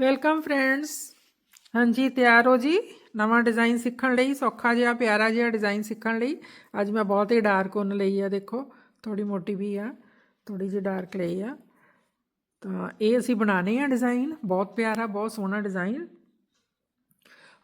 Welcome friends ਹਾਂਜੀ, ਤਿਆਰ ਹੋ ਜੀ? ਨਵਾਂ ਡਿਜ਼ਾਈਨ ਸਿੱਖਣ ਲਈ, ਸੌਖਾ ਜਿਹਾ, ਪਿਆਰਾ ਜਿਹਾ ਡਿਜ਼ਾਈਨ ਸਿੱਖਣ ਲਈ। ਅੱਜ ਮੈਂ ਬਹੁਤ ਹੀ ਡਾਰਕ ਉਨ ਲਈ ਆ, ਦੇਖੋ। ਥੋੜੀ ਮੋਟੀ ਵੀ ਆ ਥੋੜੀ ਜਿਹੀ ਡਾਰਕ ਲਈ ਆ। ਤਾਂ ਇਹ ਅਸੀਂ ਬਣਾਣੇ ਆ ਡਿਜ਼ਾਈਨ ਬਹੁਤ ਪਿਆਰਾ, ਬਹੁਤ ਸੋਹਣਾ ਡਿਜ਼ਾਈਨ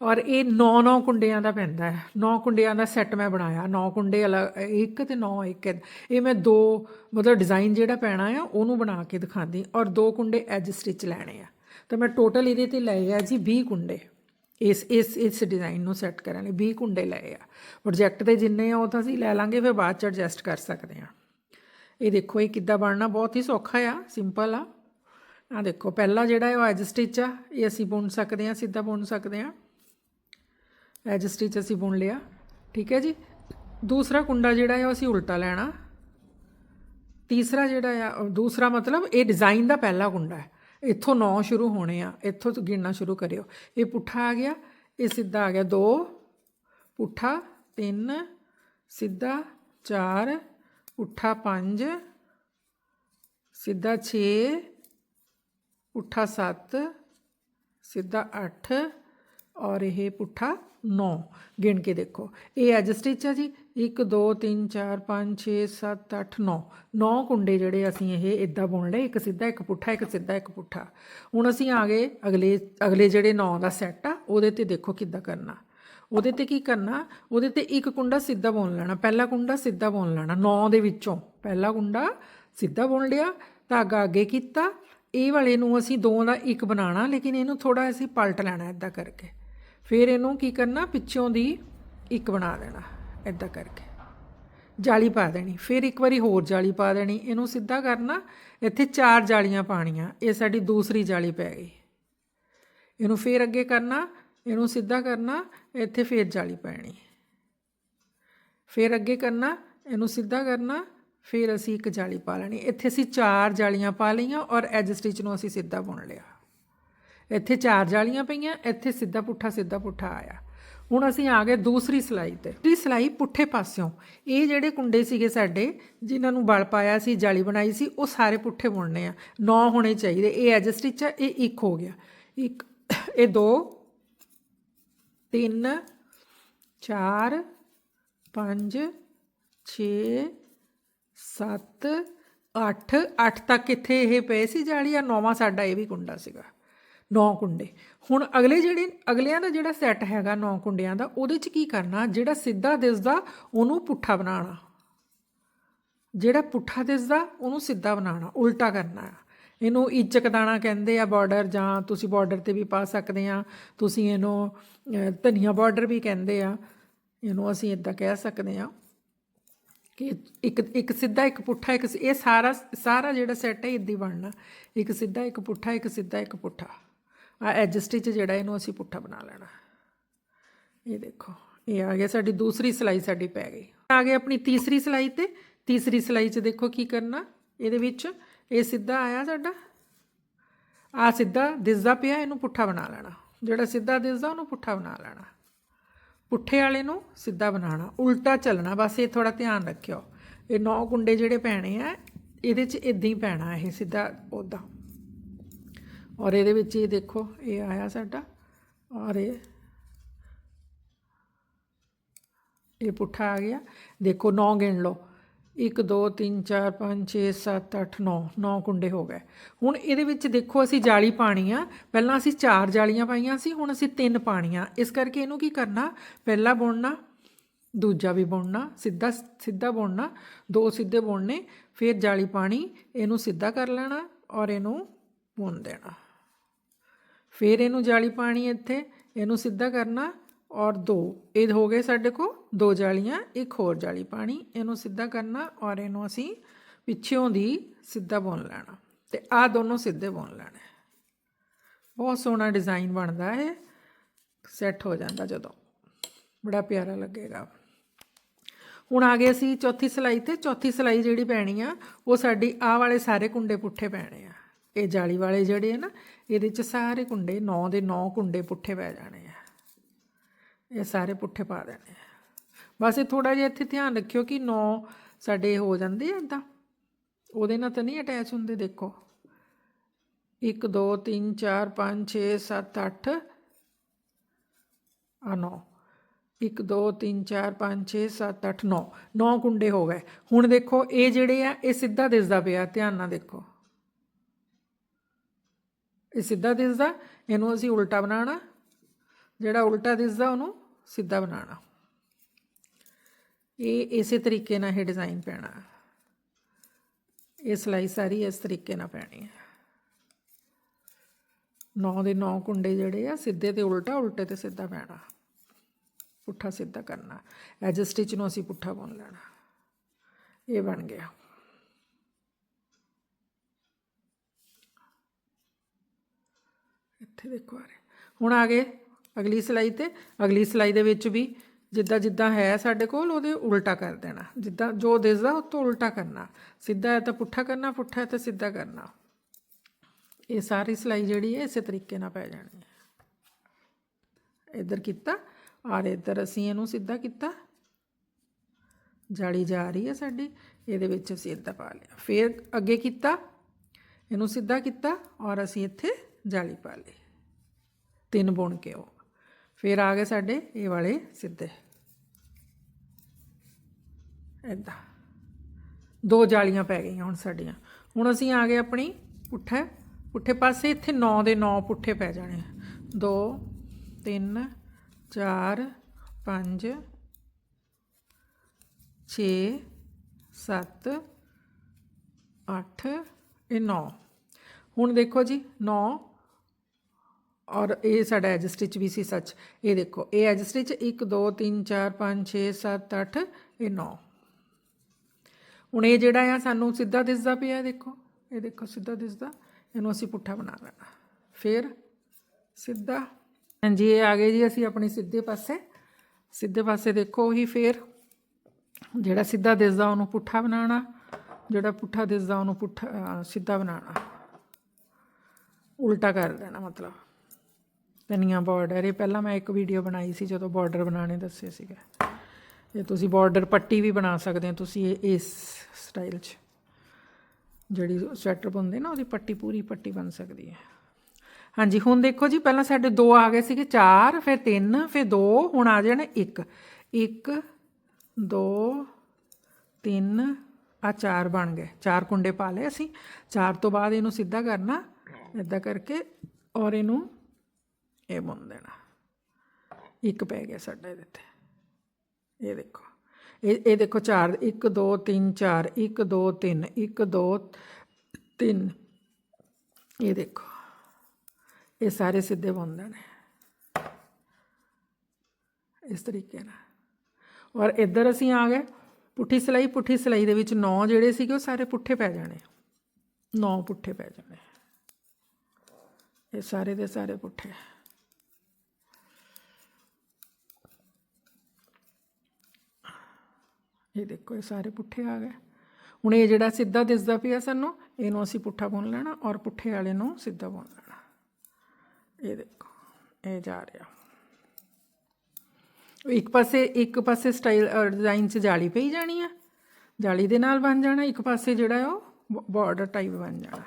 ਔਰ ਇਹ 9-9 ਕੁੰਡਿਆਂ ਦਾ ਪੈਂਦਾ ਹੈ। 9 ਕੁੰਡਿਆਂ ਦਾ ਸੈੱਟ ਮੈਂ ਬਣਾਇਆ। 9 ਕੁੰਡੇ ਅਲੱਗ, ਇੱਕ ਤੇ 9 ਇੱਕ ਇਹ ਮੈਂ ਦੋ, ਮਤਲਬ ਡਿਜ਼ਾਈਨ ਜਿਹੜਾ ਪੈਣਾ ਆ, ਉਹਨੂੰ ਬਣਾ ਕੇ ਦਿਖਾਉਂਦੀ ਔਰ ਦੋ ਕੁੰਡੇ ਐਜ ਸਟਿਚ ਲੈਣੇ ਆ। ਤਾਂ ਮੈਂ ਟੋਟਲ ਇਹਦੇ ਤੇ ਲਏ ਆ ਜੀ 20 ਕੁੰਡੇ। ਇਸ ਇਸ ਇਸ ਡਿਜ਼ਾਈਨ ਨੂੰ ਸੈੱਟ ਕਰਨ ਲਈ 20 ਕੁੰਡੇ ਲਏ ਆ। ਪ੍ਰੋਜੈਕਟ ਦੇ ਜਿੰਨੇ ਆ ਉਹ ਤਾਂ ਅਸੀਂ ਲੈ ਲਾਂਗੇ, ਫਿਰ ਬਾਅਦ ਚ ਐਡਜਸਟ ਕਰ ਸਕਦੇ ਆ। ਇਹ ਦੇਖੋ, ਇਹ ਕਿੱਦਾਂ ਬਣਨਾ, ਬਹੁਤ ਹੀ ਸੌਖਾ ਆ ਸਿੰਪਲ ਆ। ਆ ਦੇਖੋ, ਪਹਿਲਾ ਜਿਹੜਾ ਹੈ ਉਹ ਐਜ ਸਟਿਚ ਆ, ਇਹ ਅਸੀਂ ਬੁਣ ਸਕਦੇ ਆ, ਸਿੱਧਾ ਬੁਣ ਸਕਦੇ ਆ। ਐਜ ਸਟਿਚ ਅਸੀਂ ਬੁਣ ਲਿਆ, ਠੀਕ ਹੈ ਜੀ। ਦੂਸਰਾ ਕੁੰਡਾ ਜਿਹੜਾ ਹੈ ਉਹ ਅਸੀਂ ਉਲਟਾ ਲੈਣਾ। ਤੀਸਰਾ ਜਿਹੜਾ ਆ, ਦੂਸਰਾ ਮਤਲਬ ਇਹ ਡਿਜ਼ਾਈਨ ਦਾ ਪਹਿਲਾ ਕੁੰਡਾ ਹੈ। ਇੱਥੋਂ 9 ਸ਼ੁਰੂ ਹੋਣੇ ਆ, ਇੱਥੋਂ ਗਿਣਨਾ ਸ਼ੁਰੂ ਕਰਿਓ। ਇਹ ਪੁੱਠਾ ਆ ਗਿਆ, ਇਹ ਸਿੱਧਾ ਆ ਗਿਆ 2 ਪੁੱਠਾ 3 ਸਿੱਧਾ 4 ਪੁੱਠਾ 5 ਸਿੱਧਾ 6 ਪੁੱਠਾ 7 ਸਿੱਧਾ 8 ਔਰ ਇਹ ਪੁੱਠਾ 9 ਗਿਣ ਕੇ ਦੇਖੋ। ਇਹ ਐਜ ਸਟਿਚ ਆ ਜੀ। 1 2 3 4 5 6 7 8 9 9 ਕੁੰਡੇ ਜਿਹੜੇ ਅਸੀਂ ਇਹ ਇਦਾਂ ਬੁਣ ਲਏ। ਇੱਕ ਸਿੱਧਾ, ਇੱਕ ਪੁੱਠਾ, ਇੱਕ ਸਿੱਧਾ, ਇੱਕ ਪੁੱਠਾ। ਹੁਣ ਅਸੀਂ ਆ ਗਏ ਅਗਲੇ ਅਗਲੇ ਜਿਹੜੇ 9 ਦਾ ਸੈੱਟ ਆ, ਉਹਦੇ ਤੇ ਦੇਖੋ ਕਿੱਦਾਂ ਕਰਨਾ। ਉਹਦੇ ਤੇ ਕੀ ਕਰਨਾ? ਉਹਦੇ ਤੇ ਇੱਕ ਕੁੰਡਾ ਸਿੱਧਾ ਬੁਣ ਲੈਣਾ। ਪਹਿਲਾ ਕੁੰਡਾ ਸਿੱਧਾ ਬੁਣ ਲੈਣਾ 9 ਦੇ ਵਿੱਚੋਂ। ਪਹਿਲਾ ਕੁੰਡਾ ਸਿੱਧਾ ਬੁਣ ਲਿਆ, ਧਾਗਾ ਅੱਗੇ ਕੀਤਾ। ਇਹ ਵਾਲੇ ਨੂੰ ਅਸੀਂ ਦੋ ਦਾ ਇੱਕ ਬਣਾਉਣਾ, ਲੇਕਿਨ ਇਹਨੂੰ ਥੋੜਾ ਅਸੀਂ ਪਲਟ ਲੈਣਾ ਇਦਾਂ ਕਰਕੇ। ਫਿਰ ਇਹਨੂੰ ਕੀ ਕਰਨਾ? ਪਿੱਛੋਂ ਦੀ ਇੱਕ ਬਣਾ ਦੇਣਾ ਇਦਾਂ ਕਰਕੇ। ਜਾਲੀ ਪਾ ਦੇਣੀ, ਫਿਰ ਇੱਕ ਵਾਰੀ ਹੋਰ ਜਾਲੀ ਪਾ ਦੇਣੀ, ਇਹਨੂੰ ਸਿੱਧਾ ਕਰਨਾ, ਇੱਥੇ ਚਾਰ ਜਾਲੀਆਂ ਪਾਣੀਆਂ ਇਹ ਸਾਡੀ ਦੂਸਰੀ ਜਾਲੀ ਪੈ ਗਈ। ਇਹਨੂੰ ਫਿਰ ਅੱਗੇ ਕਰਨਾ, ਇਹਨੂੰ ਸਿੱਧਾ ਕਰਨਾ, ਇੱਥੇ ਫਿਰ ਜਾਲੀ ਪੈਣੀ। ਫਿਰ ਅੱਗੇ ਕਰਨਾ, ਇਹਨੂੰ ਸਿੱਧਾ ਕਰਨਾ, ਫਿਰ ਅਸੀਂ ਇੱਕ ਜਾਲੀ ਪਾ ਲੈਣੀ। ਇੱਥੇ ਅਸੀਂ ਚਾਰ ਜਾਲੀਆਂ ਪਾ ਲਈਆਂ ਔਰ ਐਜ ਸਟਿਚ ਨੂੰ ਅਸੀਂ ਸਿੱਧਾ ਬੁਣ ਲਿਆ। ਇੱਥੇ ਚਾਰ ਜਾਲੀਆਂ ਪਈਆਂ, ਇੱਥੇ ਸਿੱਧਾ ਪੁੱਠਾ ਸਿੱਧਾ ਪੁੱਠਾ ਆਇਆ। ਹੁਣ ਅਸੀਂ ਆ ਗਏ ਦੂਸਰੀ ਸਲਾਈ ਤੇ। ਦੂਸਰੀ ਸਲਾਈ ਪੁੱਠੇ ਪਾਸਿਓਂ। ਇਹ ਜਿਹੜੇ ਕੁੰਡੇ ਸੀਗੇ ਸਾਡੇ, ਜਿਨ੍ਹਾਂ ਨੂੰ ਬਲ ਪਾਇਆ ਸੀ, ਜਾਲੀ ਬਣਾਈ ਸੀ, ਉਹ ਸਾਰੇ ਪੁੱਠੇ ਬੁਣਨੇ ਆ। 9 ਹੋਣੇ ਚਾਹੀਦੇ। ਇਹ ਐਜ ਸਟਿਚ ਆ, ਇਹ ਇੱਕ ਹੋ ਗਿਆ। ਇੱਕ, ਇਹ ਦੋ, ਤਿੰਨ, ਚਾਰ, ਪੰਜ 6 7 8 8 ਤੱਕ ਇੱਥੇ ਇਹ ਪਏ ਸੀ ਜਾਲੀ ਆ ਨੌਵਾਂ ਸਾਡਾ ਇਹ ਵੀ ਕੁੰਡਾ ਸੀਗਾ। 9 ਕੁੰਡੇ। ਹੁਣ ਅਗਲੇ ਜਿਹੜੇ, ਅਗਲਿਆਂ ਦਾ ਜਿਹੜਾ ਸੈੱਟ ਹੈਗਾ 9 ਕੁੰਡਿਆਂ ਦਾ, ਉਹਦੇ 'ਚ ਕੀ ਕਰਨਾ, ਜਿਹੜਾ ਸਿੱਧਾ ਦਿਸਦਾ, ਉਹਨੂੰ ਪੁੱਠਾ ਬਣਾਉਣਾ। ਜਿਹੜਾ ਪੁੱਠਾ ਦਿਸਦਾ, ਉਹਨੂੰ ਸਿੱਧਾ ਬਣਾਉਣਾ, ਉਲਟਾ ਕਰਨਾ। ਹੈ ਇਹਨੂੰ ਇੱਚਕ ਦਾਣਾ ਕਹਿੰਦੇ ਆ ਬਾਰਡਰ ਜਾਂ ਤੁਸੀਂ ਬਾਰਡਰ ਤੇ ਵੀ ਪਾ ਸਕਦੇ ਆ, ਤੁਸੀਂ ਇਹਨੂੰ ਧਨੀਆ ਬਾਰਡਰ ਵੀ ਕਹਿੰਦੇ ਆ। ਇਹਨੂੰ ਅਸੀਂ ਇਦਾਂ ਕਹਿ ਸਕਦੇ ਆ ਕਿ ਇੱਕ ਇੱਕ ਸਿੱਧਾ, ਇੱਕ ਪੁੱਠਾ, ਇੱਕ ਇਹ ਸਾਰਾ ਸਾਰਾ ਜਿਹੜਾ ਸੈੱਟ ਹੈ, ਇਦਾਂ ਹੀ ਬਣਨਾ। ਇੱਕ ਸਿੱਧਾ, ਇੱਕ ਪੁੱਠਾ, ਇੱਕ ਸਿੱਧਾ, ਇੱਕ ਪੁੱਠਾ। ਆ ਐਜ ਸਟਿਚ ਜਿਹੜਾ ਇਹਨੂੰ ਅਸੀਂ ਪੁੱਠਾ ਬਣਾ ਲੈਣਾ। ਇਹ ਦੇਖੋ, ਇਹ ਆ ਗਿਆ ਸਾਡੀ ਦੂਸਰੀ ਸਿਲਾਈ ਸਾਡੀ ਪੈ ਗਈ। ਆ ਗਏ ਆਪਣੀ ਤੀਸਰੀ ਸਿਲਾਈ ਤੇ। ਤੀਸਰੀ ਸਿਲਾਈ 'ਚ ਦੇਖੋ ਕੀ ਕਰਨਾ। ਇਹਦੇ ਵਿੱਚ ਇਹ ਸਿੱਧਾ ਆਇਆ ਸਾਡਾ। ਆ ਸਿੱਧਾ ਦਿਸਦਾ ਪਿਆ, ਇਹਨੂੰ ਪੁੱਠਾ ਬਣਾ ਲੈਣਾ। ਜਿਹੜਾ ਸਿੱਧਾ ਦਿਸਦਾ, ਉਹਨੂੰ ਪੁੱਠਾ ਬਣਾ ਲੈਣਾ। ਪੁੱਠੇ ਵਾਲੇ ਨੂੰ ਸਿੱਧਾ ਬਣਾਉਣਾ। ਉਲਟਾ ਚੱਲਣਾ। ਬਸ ਇਹ ਥੋੜਾ ਧਿਆਨ ਰੱਖਿਓ। ਇਹ ਨੌ ਕੁੰਡੇ ਜਿਹੜੇ ਪੈਣੇ ਆ, ਇਹਦੇ 'ਚ ਇਦਾਂ ਹੀ ਪੈਣਾ, ਇਹ ਸਿੱਧਾ ਉਦਾਂ ਔਰ ਇਹਦੇ ਵਿੱਚ ਇਹ ਦੇਖੋ, ਇਹ ਆਇਆ ਸਾਡਾ। ਔਰ ਇਹ ਇਹ ਪੁੱਠਾ ਆ ਗਿਆ। ਦੇਖੋ 9 ਗਿਣ ਲਓ। 1 2 3 4 5 6 7 8 9 9 ਕੁੰਡੇ ਹੋ ਗਏ। ਹੁਣ ਇਹਦੇ ਵਿੱਚ ਦੇਖੋ, ਅਸੀਂ ਜਾਲੀ ਪਾਣੀ ਆ। ਪਹਿਲਾਂ ਅਸੀਂ ਚਾਰ ਜਾਲੀਆਂ ਪਾਈਆਂ ਸੀ, ਹੁਣ ਅਸੀਂ ਤਿੰਨ ਪਾਣੀਆਂ ਇਸ ਕਰਕੇ ਇਹਨੂੰ ਕੀ ਕਰਨਾ? ਪਹਿਲਾ ਬੁਣਨਾ, ਦੂਜਾ ਵੀ ਬੁਣਨਾ, ਸਿੱਧਾ ਸਿੱਧਾ ਬੁਣਨਾ, ਦੋ ਸਿੱਧੇ ਬੁਣਨੇ, ਫਿਰ ਜਾਲੀ ਪਾਣੀ ਇਹਨੂੰ ਸਿੱਧਾ ਕਰ ਲੈਣਾ ਔਰ ਇਹਨੂੰ ਬੁਣ ਦੇਣਾ। ਫਿਰ ਇਹਨੂੰ ਜਾਲੀ ਪਾਣੀ ਇੱਥੇ, ਇਹਨੂੰ ਸਿੱਧਾ ਕਰਨਾ ਔਰ ਦੋ, ਇਹ ਹੋ ਗਏ ਸਾਡੇ ਕੋ ਦੋ ਜਾਲੀਆਂ, ਇੱਕ ਹੋਰ ਜਾਲੀ ਪਾਣੀ, ਇਹਨੂੰ ਸਿੱਧਾ ਕਰਨਾ ਔਰ ਇਹਨੂੰ ਅਸੀਂ ਪਿੱਛੋਂ ਦੀ ਸਿੱਧਾ ਬੁਣ ਲੈਣਾ ਤੇ ਆ ਦੋਨੋਂ ਸਿੱਧੇ ਬੁਣ ਲੈਣੇ। ਬਹੁਤ ਸੋਹਣਾ ਡਿਜ਼ਾਈਨ ਬਣਦਾ ਹੈ ਸੈੱਟ ਹੋ ਜਾਂਦਾ ਜਦੋਂ। ਬੜਾ ਪਿਆਰਾ ਲੱਗੇਗਾ। ਹੁਣ ਆ ਗਏ ਅਸੀਂ ਚੌਥੀ ਸਲਾਈ ਤੇ ਚੌਥੀ ਸਲਾਈ ਜਿਹੜੀ ਪੈਣੀ ਆ, ਉਹ ਸਾਡੀ ਆਹ ਵਾਲੇ ਸਾਰੇ ਕੁੰਡੇ ਪੁੱਠੇ ਪੈਣੇ ਆ। ਇਹ ਜਾਲੀ ਵਾਲੇ ਜਿਹੜੇ ਆ ਨਾ, ਇਹਦੇ ਚ ਸਾਰੇ ਕੁੰਡੇ 9 ਦੇ 9 ਕੁੰਡੇ ਪੁੱਠੇ ਪੈ ਜਾਣੇ ਆ। ਇਹ ਸਾਰੇ ਪੁੱਠੇ ਪਾ ਦੇਣੇ ਆ। ਬਸ ਇਹ ਥੋੜਾ ਜਿਹਾ ਇੱਥੇ ਧਿਆਨ ਰੱਖਿਓ ਕਿ 9 ਸਾਡੇ ਹੋ ਜਾਂਦੇ ਆ ਇਦਾਂ ਉਹਦੇ ਨਾਲ ਤਾਂ ਨਹੀਂ ਅਟੈਚ ਹੁੰਦੇ, ਦੇਖੋ। 1 2 3 4 5 6 7 8 ਆ 9 1 2 3 4 5 6 7 8 9 9 ਕੁੰਡੇ ਹੋ ਗਏ। ਹੁਣ ਦੇਖੋ, ਇਹ ਜਿਹੜੇ ਆ, ਇਹ ਸਿੱਧਾ ਦਿਸਦਾ ਪਿਆ, ਧਿਆਨ ਨਾਲ ਦੇਖੋ। ਇਹ ਸਿੱਧਾ ਦਿਸਦਾ, ਇਹਨੂੰ ਅਸੀਂ ਉਲਟਾ ਬਣਾਉਣਾ। ਜਿਹੜਾ ਉਲਟਾ ਦਿਸਦਾ, ਉਹਨੂੰ ਸਿੱਧਾ ਬਣਾਉਣਾ। ਇਹ ਇਸੇ ਤਰੀਕੇ ਨਾਲ ਇਹ ਡਿਜ਼ਾਈਨ ਪੈਣਾ। ਇਹ ਸਲਾਈ ਸਾਰੀ ਇਸ ਤਰੀਕੇ ਨਾਲ ਪੈਣੀ ਹੈ। ਨੌ ਦੇ 9 ਕੁੰਡੇ ਜਿਹੜੇ ਆ, ਸਿੱਧੇ ਤੇ ਉਲਟਾ, ਉਲਟੇ ਤੇ ਸਿੱਧਾ ਪੈਣਾ। ਪੁੱਠਾ ਸਿੱਧਾ ਕਰਨਾ। ਐਜ ਸਟਿਚ ਨੂੰ ਅਸੀਂ ਪੁੱਠਾ ਬੁਣ ਲੈਣਾ। ਇਹ ਬਣ ਗਿਆ। ਇੱਥੇ ਦੇਖੋ ਆ ਰਿਹਾ। ਹੁਣ ਆ ਗਏ ਅਗਲੀ ਸਲਾਈ ਤੇ। ਅਗਲੀ ਸਲਾਈ ਦੇ ਵਿੱਚ ਵੀ ਜਿੱਦਾਂ ਜਿੱਦਾਂ ਹੈ ਸਾਡੇ ਕੋਲ, ਉਹਦੇ ਉਲਟਾ ਕਰ ਦੇਣਾ। ਜਿੱਦਾਂ ਜੋ ਦਿਸਦਾ, ਉਹ ਤੋਂ ਉਲਟਾ ਕਰਨਾ। ਸਿੱਧਾ ਹੈ ਤਾਂ ਪੁੱਠਾ ਕਰਨਾ, ਪੁੱਠਾ ਹੈ ਤਾਂ ਸਿੱਧਾ ਕਰਨਾ। ਇਹ ਸਾਰੀ ਸਲਾਈ ਜਿਹੜੀ ਹੈ, ਇਸੇ ਤਰੀਕੇ ਨਾਲ ਪੈ ਜਾਣੀ ਹੈ। ਇੱਧਰ ਕੀਤਾ, ਔਰ ਇੱਧਰ ਅਸੀਂ ਇਹਨੂੰ ਸਿੱਧਾ ਕੀਤਾ। ਜਾਲੀ ਜਾ ਰਹੀ ਹੈ ਸਾਡੀ, ਇਹਦੇ ਵਿੱਚ ਅਸੀਂ ਇੱਦਾਂ ਪਾ ਲਿਆ। ਫਿਰ ਅੱਗੇ ਕੀਤਾ, ਇਹਨੂੰ ਸਿੱਧਾ ਕੀਤਾ, ਔਰ ਅਸੀਂ ਇੱਥੇ ਜਾਲੀ ਪਾ ਲਈ। ਤਿੰਨ ਬੁਣ ਕੇ ਉਹ। ਫਿਰ ਆ ਗਏ ਸਾਡੇ ਇਹ ਵਾਲੇ ਸਿੱਧੇ। ਇੱਦਾਂ ਦੋ ਜਾਲੀਆਂ ਪੈ ਗਈਆਂ ਹੁਣ ਸਾਡੀਆਂ। ਹੁਣ ਅਸੀਂ ਆ ਗਏ ਆਪਣੀ ਪੁੱਠਾ। ਪੁੱਠੇ ਪਾਸੇ ਇੱਥੇ 9 ਦੇ 9 ਪੁੱਠੇ ਪੈ ਜਾਣੇ 2 3 4 5 6 7 8 ਇਹ 9 ਹੁਣ ਦੇਖੋ ਜੀ 9 ਔਰ ਇਹ ਸਾਡਾ ਐਜ ਸਟਿਚ ਵੀ ਸੀ ਸੱਚ। ਇਹ ਦੇਖੋ, ਇਹ ਐਜ ਸਟਿਚ 1 2 3 4 5 6 7 8 ਇਹ 9 ਹੁਣ ਇਹ ਜਿਹੜਾ ਆ, ਸਾਨੂੰ ਸਿੱਧਾ ਦਿਸਦਾ ਪਿਆ ਦੇਖੋ। ਇਹ ਦੇਖੋ, ਸਿੱਧਾ ਦਿਸਦਾ। ਇਹਨੂੰ ਅਸੀਂ ਪੁੱਠਾ ਬਣਾ ਲੈਣਾ। ਫਿਰ ਸਿੱਧਾ। ਹਾਂਜੀ, ਇਹ ਆ ਗਏ ਜੀ, ਅਸੀਂ ਆਪਣੇ ਸਿੱਧੇ ਪਾਸੇ। ਸਿੱਧੇ ਪਾਸੇ ਦੇਖੋ ਉਹੀ ਫਿਰ। ਜਿਹੜਾ ਸਿੱਧਾ ਦਿਸਦਾ, ਉਹਨੂੰ ਪੁੱਠਾ ਬਣਾਉਣਾ। ਜਿਹੜਾ ਪੁੱਠਾ ਦਿਸਦਾ, ਉਹਨੂੰ ਪੁੱਠਾ ਸਿੱਧਾ ਬਣਾਉਣਾ। ਉਲਟਾ ਕਰ ਦੇਣਾ, ਮਤਲਬ। ਧਨੀਆ ਬਾਰਡਰ ਇਹ ਪਹਿਲਾਂ ਮੈਂ ਇੱਕ ਵੀਡੀਓ ਬਣਾਈ ਸੀ ਜਦੋਂ ਬਾਰਡਰ ਬਣਾਉਣੇ ਦੱਸੇ ਸੀਗੇ। ਇਹ ਤੁਸੀਂ ਬਾਰਡਰ ਪੱਟੀ ਵੀ ਬਣਾ ਸਕਦੇ ਹੋ ਤੁਸੀਂ ਇਹ ਇਸ ਸਟਾਈਲ 'ਚ। ਜਿਹੜੀ ਸਵੈਟਰ ਬੁਣਦੇ ਨਾ, ਉਹਦੀ ਪੱਟੀ ਪੂਰੀ ਪੱਟੀ ਬਣ ਸਕਦੀ ਹੈ। ਹਾਂਜੀ, ਹੁਣ ਦੇਖੋ ਜੀ, ਪਹਿਲਾਂ ਸਾਡੇ ਦੋ ਆ ਗਏ ਸੀਗੇ, ਚਾਰ, ਫਿਰ ਤਿੰਨ, ਫਿਰ ਦੋ, ਹੁਣ ਆ ਜਾਣੇ ਇੱਕ। ਇੱਕ, ਦੋ, ਤਿੰਨ ਆ ਚਾਰ ਬਣ ਗਏ। ਚਾਰ ਕੁੰਡੇ ਪਾ ਲਏ ਅਸੀਂ। ਚਾਰ ਤੋਂ ਬਾਅਦ ਇਹਨੂੰ ਸਿੱਧਾ ਕਰਨਾ ਇਦਾਂ ਕਰਕੇ ਔਰ ਇਹਨੂੰ ਇਹ ਬੁਣ ਦੇਣਾ। ਇੱਕ ਪੈ ਗਿਆ ਸਾਡਾ ਇਹਦੇ ਤੇ। ਇਹ ਦੇਖੋ। ਇਹ ਇਹ ਦੇਖੋ ਚਾਰ 1 2 3 4 1 2 3 1 2 3 ਇਹ ਦੇਖੋ। ਇਹ ਸਾਰੇ ਸਿੱਧੇ ਬੁਣਦੇ ਨੇ ਇਸ ਤਰੀਕੇ ਨਾਲ। ਔਰ ਇੱਧਰ ਅਸੀਂ ਆ ਗਏ। ਪੁੱਠੀ ਸਲਾਈ ਪੁੱਠੀ ਸਲਾਈ ਦੇ ਵਿੱਚ 9 ਜਿਹੜੇ ਸੀਗੇ, ਉਹ ਸਾਰੇ ਪੁੱਠੇ ਪੈ ਜਾਣੇ। 9 ਪੁੱਠੇ ਪੈ ਜਾਣੇ। ਇਹ ਸਾਰੇ ਦੇ ਸਾਰੇ ਪੁੱਠੇ। ਇਹ ਦੇਖੋ, ਇਹ ਸਾਰੇ ਪੁੱਠੇ ਆ ਗਏ। ਹੁਣ ਇਹ ਜਿਹੜਾ ਸਿੱਧਾ ਦਿਸਦਾ ਪਿਆ ਸਾਨੂੰ, ਇਹਨੂੰ ਅਸੀਂ ਪੁੱਠਾ ਬੁਣ ਲੈਣਾ ਔਰ ਪੁੱਠੇ ਵਾਲੇ ਨੂੰ ਸਿੱਧਾ ਬੁਣ ਲੈਣਾ। ਇਹ ਦੇਖੋ, ਇਹ ਜਾ ਰਿਹਾ। ਇੱਕ ਪਾਸੇ ਇੱਕ ਪਾਸੇ ਸਟਾਈਲ ਡਿਜ਼ਾਈਨ 'ਚ ਜਾਲੀ ਪਈ ਜਾਣੀ ਆ। ਜਾਲੀ ਦੇ ਨਾਲ ਬਣ ਜਾਣਾ, ਇੱਕ ਪਾਸੇ ਜਿਹੜਾ ਉਹ ਬਾਰਡਰ ਟਾਈਪ ਬਣ ਜਾਣਾ।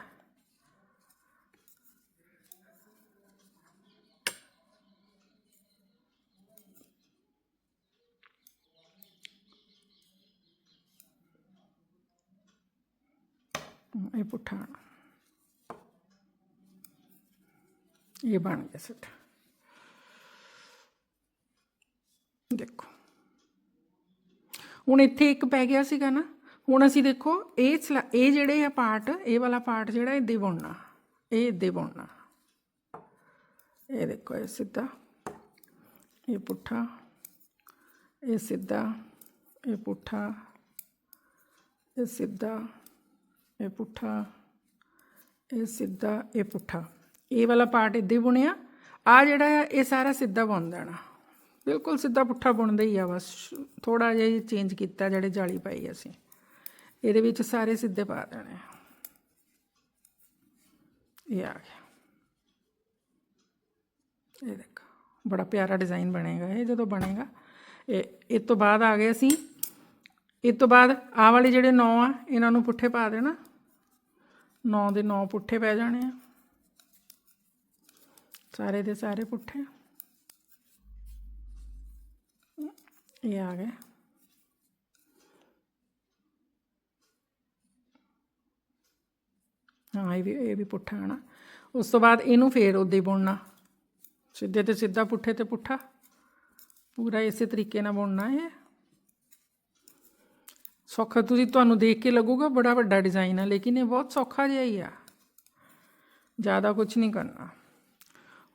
ਇਹ ਪੁੱਠਾ। ਆਉਣਾ। ਇਹ ਬਣ ਗਿਆ ਸਾਡਾ ਦੇਖੋ। ਹੁਣ ਇੱਥੇ ਇੱਕ ਪੈ ਗਿਆ ਸੀਗਾ ਨਾ। ਹੁਣ ਅਸੀਂ ਦੇਖੋ, ਇਹ ਸਲਾ- ਇਹ ਜਿਹੜੇ ਆ ਪਾਰਟ, ਇਹ ਵਾਲਾ ਪਾਰਟ ਜਿਹੜਾ ਇੱਦੇ ਬੁਣਨਾ ਇਹ ਇੱਦੇ ਬੁਣਨਾ ਇਹ ਦੇਖੋ, ਇਹ ਸਿੱਧਾ। ਇਹ ਪੁੱਠਾ। ਇਹ ਸਿੱਧਾ। ਇਹ ਪੁੱਠਾ। ਇਹ ਸਿੱਧਾ। ਇਹ ਪੁੱਠਾ, ਇਹ ਸਿੱਧਾ, ਇਹ ਪੁੱਠਾ। ਇਹ ਵਾਲਾ ਪਾਰਟ ਇੱਦਾਂ ਹੀ ਬੁਣਿਆ। ਆ ਜਿਹੜਾ ਆ, ਇਹ ਸਾਰਾ ਸਿੱਧਾ ਬੁਣ ਦੇਣਾ। ਬਿਲਕੁਲ ਸਿੱਧਾ ਪੁੱਠਾ ਬੁਣਦਾ ਹੀ ਆ ਬਸ। ਥੋੜਾ ਜਿਹਾ ਚੇਂਜ ਕੀਤਾ ਜਿਹੜੇ ਜਾਲੀ ਪਾਈ ਅਸੀਂ। ਇਹਦੇ ਵਿੱਚ ਸਾਰੇ ਸਿੱਧੇ ਪਾ ਦੇਣੇ ਇਹ ਆ ਗਿਆ। ਇਹ ਦੇਖੋ, ਬੜਾ ਪਿਆਰਾ ਡਿਜ਼ਾਈਨ ਬਣੇਗਾ ਇਹ, ਜਦੋਂ ਬਣੇਗਾ। ਇਹ ਇਹ ਤੋਂ ਬਾਅਦ ਆ ਗਏ ਅਸੀਂ। ਇਹ ਤੋਂ ਬਾਅਦ ਆਹ ਵਾਲੇ ਜਿਹੜੇ 9 ਆ, ਇਹਨਾਂ ਨੂੰ ਪੁੱਠੇ ਪਾ ਦੇਣਾ। 9 ਦੇ 9 ਪੁੱਠੇ ਪੈ ਜਾਣੇ ਆ। ਸਾਰੇ ਦੇ ਸਾਰੇ ਪੁੱਠੇ। ਇਹ ਆ ਗਏ। ਹਾਂ, ਇਹ ਵੀ ਇਹ ਵੀ ਪੁੱਠਾ ਹੈ ਨਾ। ਉਸ ਤੋਂ ਬਾਅਦ ਇਹਨੂੰ ਫੇਰ ਉੱਦੇ ਬੁਣਨਾ। ਸਿੱਧੇ ਤੇ ਸਿੱਧਾ ਪੁੱਠੇ ਤੇ ਪੁੱਠਾ। ਪੂਰਾ ਇਸੇ ਤਰੀਕੇ ਨਾਲ ਬੁਣਨਾ ਹੈ ਸੌਖਾ, ਤੁਸੀਂ ਤੁਹਾਨੂੰ ਦੇਖ ਕੇ ਲੱਗੂਗਾ ਬੜਾ ਵੱਡਾ ਡਿਜ਼ਾਈਨ ਆ, ਲੇਕਿਨ ਇਹ ਬਹੁਤ ਸੌਖਾ ਜਿਹਾ ਹੀ ਆ। ਜ਼ਿਆਦਾ ਕੁਝ ਨਹੀਂ ਕਰਨਾ।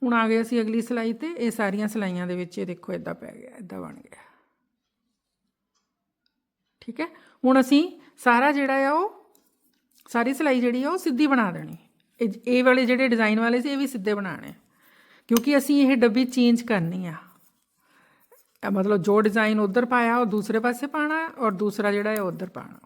ਹੁਣ ਆ ਗਏ ਅਸੀਂ ਅਗਲੀ ਸਲਾਈ ਤੇ, ਇਹ ਸਾਰੀਆਂ ਸਲਾਈਆਂ ਦੇ ਵਿੱਚ ਇਹ ਦੇਖੋ ਇਦਾਂ ਪੈ ਗਿਆ ਇਦਾਂ ਬਣ ਗਿਆ। ਠੀਕ ਹੈ? ਹੁਣ ਅਸੀਂ ਸਾਰਾ ਜਿਹੜਾ ਆ ਉਹ, ਸਾਰੀ ਸਲਾਈ ਜਿਹੜੀ ਆ ਉਹ ਸਿੱਧੀ ਬਣਾ ਦੇਣੀ। ਇਹ ਇਹ ਵਾਲੇ ਜਿਹੜੇ ਡਿਜ਼ਾਈਨ ਵਾਲੇ ਸੀ, ਇਹ ਵੀ ਸਿੱਧੇ ਬਣਾਣੇ ਕਿਉਂਕਿ ਅਸੀਂ ਇਹ ਡੱਬੀ ਚੇਂਜ ਕਰਨੀ ਆ। ਇਹ ਮਤਲਬ ਜੋ ਡਿਜ਼ਾਈਨ ਉਧਰ ਪਾਇਆ ਉਹ ਦੂਸਰੇ ਪਾਸੇ ਪਾਣਾ ਔਰ ਦੂਸਰਾ ਜਿਹੜਾ ਹੈ ਉਧਰ ਪਾਣਾ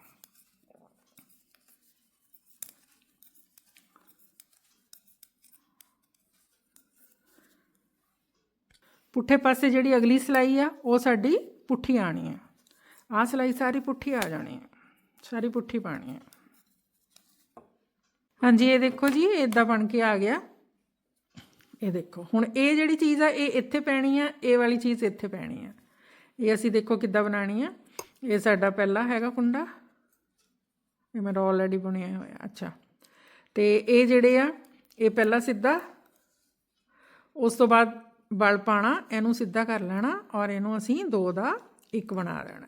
ਪੁੱਠੇ ਪਾਸੇ ਜਿਹੜੀ ਅਗਲੀ ਸਲਾਈ ਆ ਉਹ ਸਾਡੀ ਪੁੱਠੀ ਆਣੀ ਹੈ ਆਹ ਸਲਾਈ ਸਾਰੀ ਪੁੱਠੀ ਆ ਜਾਣੀ ਹੈ ਸਾਰੀ ਪੁੱਠੀ ਪਾਣੀ ਹੈ ਹਾਂਜੀ ਇਹ ਦੇਖੋ ਜੀ ਇਦਾਂ ਬਣ ਕੇ ਆ ਗਿਆ ਇਹ ਦੇਖੋ, ਹੁਣ ਇਹ ਜਿਹੜੀ ਚੀਜ਼ ਆ, ਇਹ ਇੱਥੇ ਪੈਣੀ ਆ, ਇਹ ਵਾਲੀ ਚੀਜ਼ ਇੱਥੇ ਪੈਣੀ ਆ। ਇਹ ਅਸੀਂ ਦੇਖੋ ਕਿੱਦਾਂ ਬਣਾਣੀ ਆ। ਇਹ ਸਾਡਾ ਪਹਿਲਾ ਹੈਗਾ ਕੁੰਡਾ। ਇਹ ਮੇਰਾ ਆਲਰੇਡੀ ਬਣਿਆ ਹੋਇਆ, ਅੱਛਾ। ਤੇ ਇਹ ਜਿਹੜੇ ਆ, ਇਹ ਪਹਿਲਾ ਸਿੱਧਾ। ਉਸ ਤੋਂ ਬਾਅਦ ਵਲ ਪਾਣਾ, ਇਹਨੂੰ ਸਿੱਧਾ ਕਰ ਲੈਣਾ ਔਰ ਇਹਨੂੰ ਅਸੀਂ ਦੋ ਦਾ ਇੱਕ ਬਣਾ ਲੈਣਾ।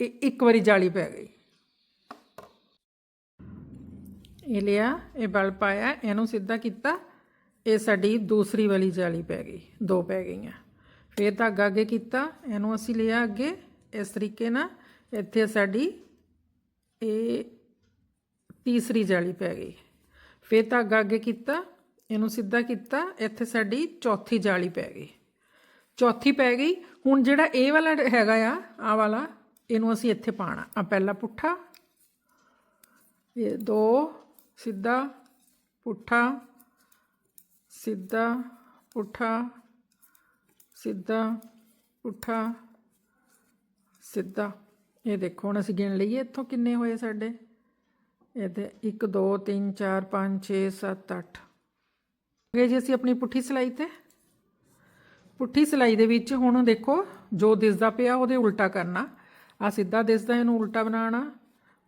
ਇਹ ਇੱਕ ਵਾਰੀ ਜਾਲੀ ਪੈ ਗਈ। ਇਹ ਲਿਆ, ਇਹ ਬਲ ਪਾਇਆ, ਇਹਨੂੰ ਸਿੱਧਾ ਕੀਤਾ। ਇਹ ਸਾਡੀ ਦੂਸਰੀ ਵਾਲੀ ਜਾਲੀ ਪੈ ਗਈ, ਦੋ ਪੈ ਗਈਆਂ। ਫਿਰ ਧਾਗਾ ਅੱਗੇ ਕੀਤਾ, ਇਹਨੂੰ ਅਸੀਂ ਲਿਆ ਅੱਗੇ, ਇਸ ਤਰੀਕੇ ਨਾਲ ਇੱਥੇ ਸਾਡੀ ਇਹ ਤੀਸਰੀ ਜਾਲੀ ਪੈ ਗਈ। ਫਿਰ ਧਾਗਾ ਅੱਗੇ ਕੀਤਾ, ਇਹਨੂੰ ਸਿੱਧਾ ਕੀਤਾ, ਇੱਥੇ ਸਾਡੀ ਚੌਥੀ ਜਾਲੀ ਪੈ ਗਈ। ਚੌਥੀ ਪੈ ਗਈ, ਹੁਣ ਜਿਹੜਾ ਇਹ ਵਾਲਾ ਹੈਗਾ ਆ ਆ ਵਾਲਾ, ਇਹਨੂੰ ਅਸੀਂ ਇੱਥੇ ਪਾਣਾ ਆ ਪਹਿਲਾ ਪੁੱਠਾ, ਇਹ ਦੋ, ਸਿੱਧਾ ਪੁੱਠਾ ਸਿੱਧਾ ਪੁੱਠਾ ਸਿੱਧਾ ਪੁੱਠਾ, ਸਿੱਧਾ। ਇਹ ਦੇਖੋ, ਹੁਣ ਅਸੀਂ ਗਿਣ ਲਈਏ, ਇੱਥੋਂ ਕਿੰਨੇ ਹੋਏ ਸਾਡੇ? ਇਹਦੇ 1 2 3 4 5 6 7 8 ਗਏ ਜੀ ਅਸੀਂ ਆਪਣੀ ਪੁੱਠੀ ਸਲਾਈ ਤੇ। ਪੁੱਠੀ ਸਲਾਈ ਦੇ ਵਿੱਚ ਹੁਣ ਦੇਖੋ, ਜੋ ਦਿਸਦਾ ਪਿਆ ਉਹਦੇ ਉਲਟਾ ਕਰਨਾ। ਆ ਸਿੱਧਾ ਦਿਸਦਾ, ਇਹਨੂੰ ਉਲਟਾ ਬਣਾਉਣਾ।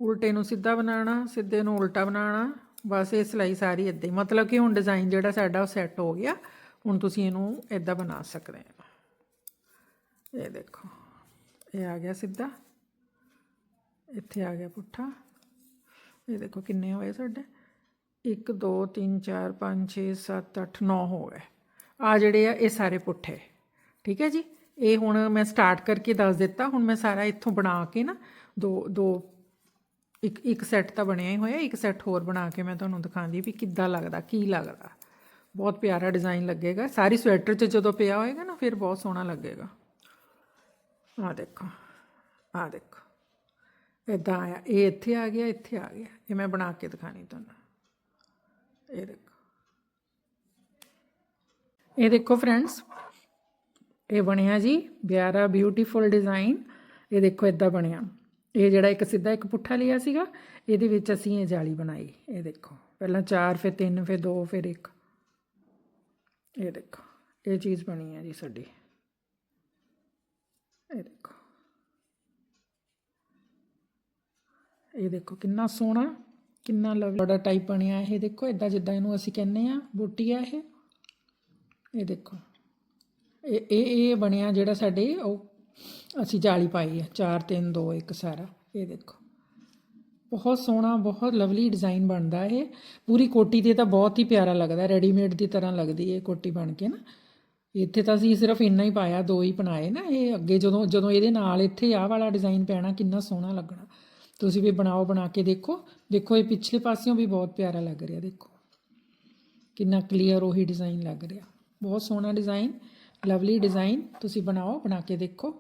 ਉਲਟੇ ਨੂੰ ਸਿੱਧਾ ਬਣਾਉਣਾ, ਸਿੱਧੇ ਨੂੰ ਉਲਟਾ ਬਣਾਉਣਾ। ਬਸ ਇਹ ਸਲਾਈ ਸਾਰੀ ਇੱਦਾਂ ਹੀ। ਮਤਲਬ ਕਿ ਹੁਣ ਡਿਜ਼ਾਈਨ ਜਿਹੜਾ ਸਾਡਾ ਉਹ ਸੈੱਟ ਹੋ ਗਿਆ। ਹੁਣ ਤੁਸੀਂ ਇਹਨੂੰ ਇਦਾਂ ਬਣਾ ਸਕਦੇ ਹੋ। ਇਹ ਦੇਖੋ, ਇਹ ਆ ਗਿਆ ਸਿੱਧਾ। ਇੱਥੇ ਆ ਗਿਆ ਪੁੱਠਾ। ਇਹ ਦੇਖੋ ਕਿੰਨੇ ਹੋਏ ਸਾਡੇ। 1 2 3 4 5 6 7 8 9 ਹੋ ਗਏ। ਆ ਜਿਹੜੇ ਆ, ਇਹ ਸਾਰੇ ਪੁੱਠੇ। ਠੀਕ ਹੈ ਜੀ? ਇਹ ਹੁਣ ਮੈਂ ਸਟਾਰਟ ਕਰਕੇ ਦੱਸ ਦਿੱਤਾ। ਹੁਣ ਮੈਂ ਸਾਰਾ ਇੱਥੋਂ ਬਣਾ ਕੇ ਨਾ ਦੋ ਦੋ ਇੱਕ ਇੱਕ ਸੈੱਟ ਤਾਂ ਬਣਿਆ ਹੀ ਹੋਇਆ, ਇੱਕ ਸੈੱਟ ਹੋਰ ਬਣਾ ਕੇ ਮੈਂ ਤੁਹਾਨੂੰ ਦਿਖਾਉਂਦੀ ਵੀ ਕਿੱਦਾਂ ਲੱਗਦਾ, ਕੀ ਲੱਗਦਾ। ਬਹੁਤ ਪਿਆਰਾ ਡਿਜ਼ਾਈਨ ਲੱਗੇਗਾ, ਸਾਰੀ ਸਵੈਟਰ 'ਚ ਜਦੋਂ ਪਿਆ ਹੋਏਗਾ ਨਾ, ਫਿਰ ਬਹੁਤ ਸੋਹਣਾ ਲੱਗੇਗਾ। ਆ ਦੇਖੋ ਆ ਦੇਖੋ। ਇਦਾਂ ਆਇਆ, ਇਹ ਇੱਥੇ ਆ ਗਿਆ, ਇੱਥੇ ਆ ਗਿਆ, ਇਹ ਮੈਂ ਬਣਾ ਕੇ ਦਿਖਾਣੀ ਤੁਹਾਨੂੰ। ਇਹ ਦੇਖੋ। ਇਹ ਦੇਖੋ ਫਰੈਂਡਸ, ਇਹ ਬਣਿਆ ਜੀ ਪਿਆਰਾ ਬਿਊਟੀਫੁਲ ਡਿਜ਼ਾਈਨ ਇਹ ਦੇਖੋ ਇਦਾਂ ਬਣਿਆ। ਇਹ ਜਿਹੜਾ ਇੱਕ ਸਿੱਧਾ ਇੱਕ ਪੁੱਠਾ ਲਿਆ ਸੀਗਾ, ਇਹਦੇ ਵਿੱਚ ਅਸੀਂ ਇਹ ਜਾਲੀ ਬਣਾਈ। ਇਹ ਦੇਖੋ, ਪਹਿਲਾਂ 4 ਫਿਰ 3 ਫਿਰ 2 ਫਿਰ 1 ਇਹ ਦੇਖੋ, ਇਹ ਚੀਜ਼ ਬਣੀ ਹੈ ਜੀ ਸਾਡੀ। ਇਹ ਦੇਖੋ। ਇਹ ਦੇਖੋ ਕਿੰਨਾ ਸੋਹਣਾ, ਕਿੰਨਾ ਲਵ, ਬੜਾ ਟਾਈਪ ਬਣਿਆ ਇਹ ਦੇਖੋ ਇਦਾਂ ਜਿੱਦਾਂ ਇਹਨੂੰ ਅਸੀਂ ਕਹਿੰਦੇ ਆ ਬੂਟੀ ਆ ਇਹ। ਇਹ ਦੇਖੋ। ਇਹ ਇਹ ਇਹ ਬਣਿਆ ਜਿਹੜਾ ਸਾਡੇ ਉਹ ਅਸੀਂ ਜਾਲੀ ਪਾਈ ਹੈ। 4 3 2 1 ਸਾਰਾ। ਇਹ ਦੇਖੋ। ਬਹੁਤ ਸੋਹਣਾ, ਬਹੁਤ ਲਵਲੀ ਡਿਜ਼ਾਈਨ ਬਣਦਾ ਇਹ। ਪੂਰੀ ਕੋਟੀ ਤੇ ਤਾਂ ਬਹੁਤ ਹੀ ਪਿਆਰਾ ਲੱਗਦਾ। ਰੈਡੀਮੇਡ ਦੀ ਤਰ੍ਹਾਂ ਲੱਗਦੀ ਇਹ ਕੋਟੀ ਬਣ ਕੇ ਨਾ। ਇੱਥੇ ਤਾਂ ਅਸੀਂ ਸਿਰਫ ਇੰਨਾ ਹੀ ਪਾਇਆ, ਦੋ ਹੀ ਬਣਾਏ ਨਾ ਇਹ। ਅੱਗੇ ਜਦੋਂ ਜਦੋਂ ਇਹਦੇ ਨਾਲ ਇੱਥੇ ਆਹ ਵਾਲਾ ਡਿਜ਼ਾਈਨ ਪੈਣਾ, ਕਿੰਨਾ ਸੋਹਣਾ ਲੱਗਣਾ। ਤੁਸੀਂ ਵੀ ਬਣਾਓ, ਬਣਾ ਕੇ ਦੇਖੋ। ਦੇਖੋ, ਇਹ ਪਿਛਲੇ ਪਾਸਿਓਂ ਵੀ ਬਹੁਤ ਪਿਆਰਾ ਲੱਗ ਰਿਹਾ, ਦੇਖੋ। ਕਿੰਨਾ ਕਲੀਅਰ ਉਹੀ ਡਿਜ਼ਾਈਨ ਲੱਗ ਰਿਹਾ। ਬਹੁਤ ਸੋਹਣਾ ਡਿਜ਼ਾਈਨ ਲਵਲੀ ਡਿਜ਼ਾਈਨ ਤੁਸੀਂ ਬਣਾਓ ਬਣਾ ਕੇ ਦੇਖੋ।